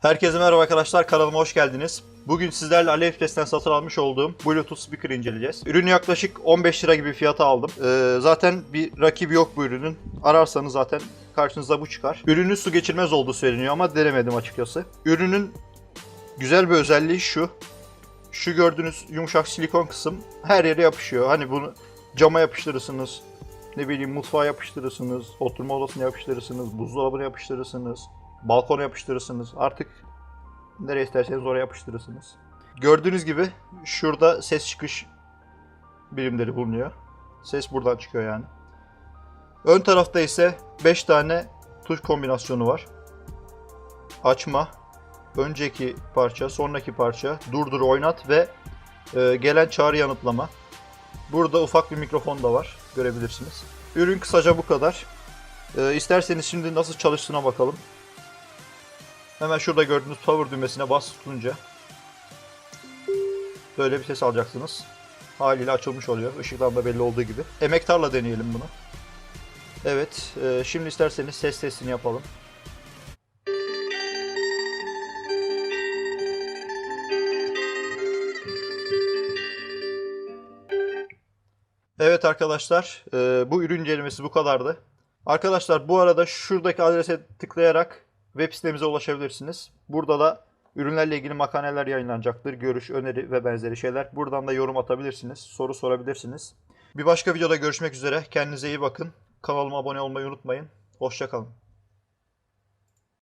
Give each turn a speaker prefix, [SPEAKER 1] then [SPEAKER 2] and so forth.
[SPEAKER 1] Herkese merhaba arkadaşlar, kanalıma hoş geldiniz. Bugün sizlerle AliExpress'ten satın almış olduğum Bluetooth speaker inceleyeceğiz. Ürünü yaklaşık 15 lira gibi fiyata aldım. Ee, zaten bir rakibi yok bu ürünün. Ararsanız zaten karşınıza bu çıkar. Ürünün su geçirmez olduğu söyleniyor ama denemedim açıkçası. Ürünün güzel bir özelliği şu. Şu gördüğünüz yumuşak silikon kısım her yere yapışıyor. Hani bunu cama yapıştırırsınız. Ne bileyim mutfağa yapıştırırsınız, oturma odasına yapıştırırsınız, buzdolabına yapıştırırsınız, balkona yapıştırırsınız. Artık nereye isterseniz oraya yapıştırırsınız. Gördüğünüz gibi şurada ses çıkış birimleri bulunuyor. Ses buradan çıkıyor yani. Ön tarafta ise 5 tane tuş kombinasyonu var. Açma, önceki parça, sonraki parça, durdur, oynat ve e, gelen çağrı yanıtlama. Burada ufak bir mikrofon da var. Görebilirsiniz. Ürün kısaca bu kadar. E, isterseniz şimdi nasıl çalıştığına bakalım. Hemen şurada gördüğünüz power düğmesine bas tutunca böyle bir ses alacaksınız. Haliyle açılmış oluyor. Işıktan da belli olduğu gibi. Emektarla deneyelim bunu. Evet. e, şimdi isterseniz ses testini yapalım. Evet arkadaşlar, e, bu ürün incelemesi bu kadardı. Arkadaşlar bu arada şuradaki adrese tıklayarak web sitemize ulaşabilirsiniz. Burada da ürünlerle ilgili makaleler yayınlanacaktır. Görüş, öneri ve benzeri şeyler. Buradan da yorum atabilirsiniz, soru sorabilirsiniz. Bir başka videoda görüşmek üzere. Kendinize iyi bakın. Kanalıma abone olmayı unutmayın. Hoşçakalın.